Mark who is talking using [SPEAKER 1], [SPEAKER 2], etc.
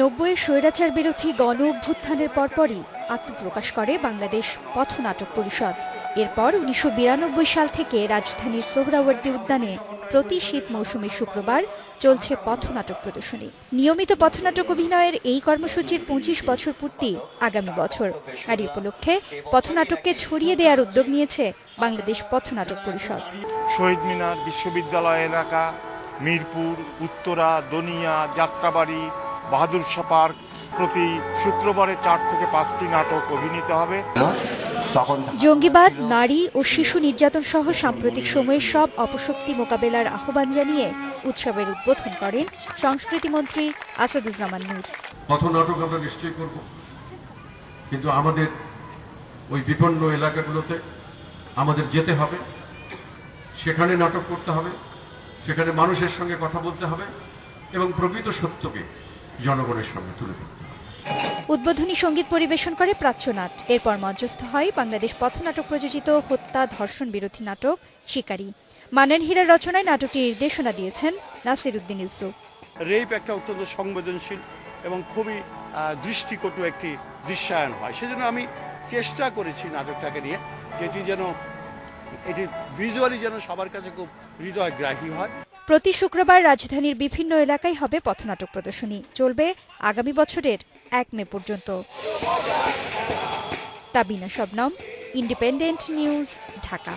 [SPEAKER 1] নব্বই স্বৈরাচার বিরোধী গণ অভ্যুত্থানের পরপরই আত্মপ্রকাশ করে বাংলাদেশ পথনাটক পরিষদ। এরপর উনিশশো বিরানব্বই সাল থেকে রাজধানীর সোহরাওয়ার্দী উদ্যানে প্রতি শীত মৌসুমে শুক্রবার চলছে পথনাটক প্রদর্শনী। নিয়মিত পথনাটক অভিনয়ের এই কর্মসূচির পঁচিশ বছর পূর্তি আগামী বছর। আর এই উপলক্ষে পথনাটককে ছড়িয়ে দেওয়ার উদ্যোগ নিয়েছে বাংলাদেশ পথনাটক পরিষদ।
[SPEAKER 2] শহীদ মিনার বিশ্ববিদ্যালয় এলাকা, মিরপুর, উত্তরা, দনিয়া, যাত্রাবাড়ি বাহাদুর শাহ পার্ক প্রতি শুক্রবারে চার থেকে পাঁচটি নাটক অভিনীত হবে।
[SPEAKER 3] তখন
[SPEAKER 1] জঙ্গিবাদ নারী ও শিশু নির্যাতন সহ সাম্প্রতিক সময়ে সব অপশক্তি মোকাবেলার আহ্বান জানিয়ে উৎসবের উদ্বোধন করেন সংস্কৃতি মন্ত্রী আসাদুজ্জামান নূর।
[SPEAKER 4] পথনাটক আমরা নিশ্চয়ই করব। কিন্তু আমাদের ওই বিপন্ন এলাকাগুলোতে আমাদের যেতে হবে সেখানে নাটক করতে হবে সেখানে মানুষের সঙ্গে কথা বলতে হবে এবং প্রকৃত সত্যকে জনগণের সামনে তুলে ধরতে হবে।
[SPEAKER 1] উদ্বোধনী সংগীত পরিবেশন করে প্রাচ্যনাট। এরপর মঞ্চস্থ হয় বাংলাদেশ পথনাটক প্রযোজিত হত্যা ধর্ষণ বিরোধী নাটক শিকারী। মানেন হীরার রচনায় নাটকটি নির্দেশনা দিয়েছেন নাসির উদ্দিন ইউসুফ।
[SPEAKER 5] রেপ একটা অত্যন্ত সংবেদনশীল এবং খুবই দৃষ্টিকটু একটি দৃশ্যায়ন হয়। সেজন্য আমি চেষ্টা করেছি নাটকটাকে নিয়ে যেটি যেন এটি ভিজুয়ালি যেন সবার কাছে খুব হৃদয়গ্রাহী হয়।
[SPEAKER 1] প্রতি শুক্রবার রাজধানীর বিভিন্ন এলাকায় হবে পথনাটক প্রদর্শনী। চলবে আগামী বছরের এক মে পর্যন্ত। Tabina Shabnam independent news Dhaka.